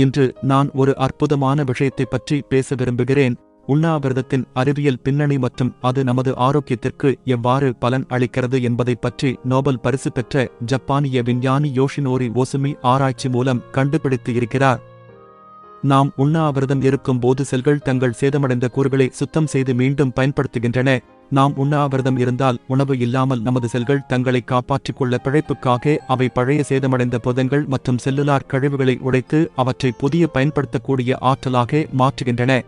இன்று நான் ஒரு அற்புதமான விஷயத்தைப் பற்றி பேச விரும்புகிறேன். உண்ணாவிரதத்தின் அறிவியல் பின்னணி மற்றும் அது நமது ஆரோக்கியத்திற்கு எவ்வாறு பலன் அளிக்கிறது என்பதைப் பற்றி நோபல் பரிசு பெற்ற ஜப்பானிய விஞ்ஞானி யோஷினோரி ஓசுமி ஆராய்ச்சி மூலம் கண்டுபிடித்து இருக்கிறார். நாம் உண்ணாவிரதம் இருக்கும் போது செல்கள் தங்கள் சேதமடைந்த கூறுகளை சுத்தம் செய்து மீண்டும் பயன்படுத்துகின்றன. நாம் உண்ணாவிரதம் இருந்தால் உணவு இல்லாமல் நமது செல்கள் தங்களை காப்பாற்றிக் கொள்ள பிழைப்புக்காக அவை பழைய சேதமடைந்த புதங்கள் மற்றும் செல்லுலார் கழிவுகளை உடைத்து அவற்றை புதிய பயன்படுத்தக்கூடிய ஆற்றலாக மாற்றுகின்றன.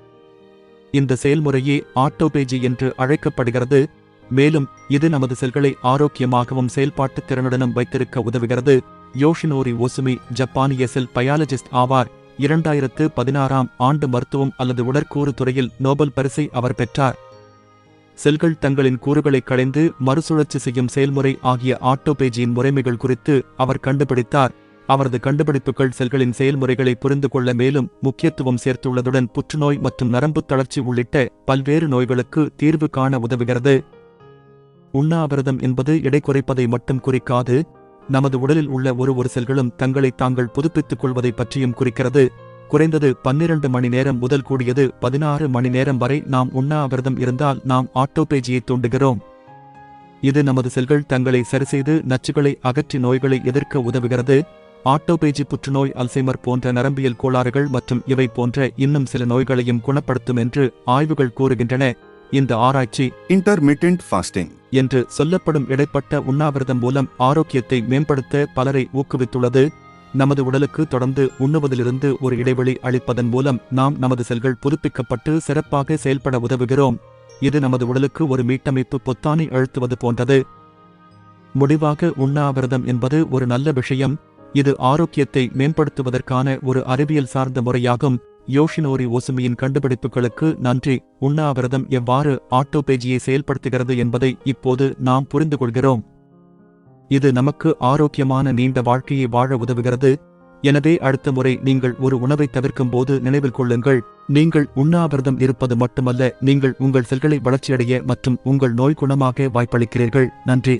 இந்த செயல்முறையே ஆட்டோபேஜி என்று அழைக்கப்படுகிறது. மேலும் இது நமது செல்களை ஆரோக்கியமாகவும் செயல்பாட்டு திறனுடனும் வைத்திருக்க உதவுகிறது. யோஷினோரி ஒசுமி ஜப்பானிய செல் பயாலஜிஸ்ட் ஆவார். இரண்டாயிரத்து பதினாறாம் ஆண்டு மருத்துவம் அல்லது உடற்கூறு துறையில் நோபல் பரிசை அவர் பெற்றார். செல்கள் தங்களின் கூறுகளை களைந்து மறுசுழற்சி செய்யும் செயல்முறை ஆகிய ஆட்டோபேஜியின் முறைமைகள் குறித்து அவர் கண்டுபிடித்தார். அவரது கண்டுபிடிப்புகள் செல்களின் செயல்முறைகளை புரிந்து கொள்ள மேலும் முக்கியத்துவம் சேர்த்துள்ளதுடன் புற்றுநோய் மற்றும் நரம்புத் தளர்ச்சி உள்ளிட்ட பல்வேறு நோய்களுக்கு தீர்வு காண உதவுகிறது. உண்ணாவிரதம் என்பது எடை குறைப்பதை மட்டும் குறிக்காது நமது உடலில் உள்ள ஒரு ஒரு செல்களும் தங்களை தாங்கள் புதுப்பித்துக் கொள்வதை பற்றியும் குறிக்கிறது. குறைந்தது பன்னிரண்டு மணி நேரம் முதல் கூடியது பதினாறு மணி நேரம் வரை நாம் உண்ணாவிரதம் இருந்தால் நாம் ஆட்டோபேஜியை தூண்டுகிறோம். இது நமது செல்கள் தங்களை சரிசெய்து நச்சுகளை அகற்றி நோய்களை எதிர்க்க உதவுகிறது. ஆட்டோபேஜி புற்றுநோய் அல்சைமர் போன்ற நரம்பியல் கோளாறுகள் மற்றும் இவை போன்ற இன்னும் சில நோய்களையும் குணப்படுத்தும் என்று ஆய்வுகள் கூறுகின்றன. இந்த ஆராய்ச்சி intermittent fasting என்று சொல்லப்படும் இடைப்பட்ட உண்ணாவிரதம் மூலம் ஆரோக்கியத்தை மேம்படுத்த பலரை ஊக்குவித்துள்ளது. நமது உடலுக்கு தொடர்ந்து உண்ணுவதிலிருந்து ஒரு இடைவெளி அளிப்பதன் மூலம் நாம் நமது செல்கள் புதுப்பிக்கப்பட்டு சிறப்பாக செயல்பட உதவுகிறோம். இது நமது உடலுக்கு ஒரு மீட்டமைப்பு பொத்தானை அழுத்துவது போன்றது. முடிவாக உண்ணாவிரதம் என்பது ஒரு நல்ல விஷயம். இது ஆரோக்கியத்தை மேம்படுத்துவதற்கான ஒரு அறிவியல் சார்ந்த முறையாகும். யோஷினோரி ஒசுமியின் கண்டுபிடிப்புகளுக்கு நன்றி. உண்ணாவிரதம் எவ்வாறு ஆட்டோபேஜியை செயல்படுத்துகிறது என்பதை இப்போது நாம் புரிந்து கொள்கிறோம் இது நமக்கு ஆரோக்கியமான நீண்ட வாழ்க்கையை வாழ உதவுகிறது. எனவே அடுத்த முறை நீங்கள் ஒரு உணவை தவிர்க்கும் போது நினைவில் கொள்ளுங்கள். நீங்கள் உண்ணாவிரதம் இருப்பது மட்டுமல்ல நீங்கள் உங்கள் செல்களை வளர்ச்சியடைய மற்றும் உங்கள் நோய் குணமாக வாய்ப்பளிக்கிறீர்கள். நன்றி.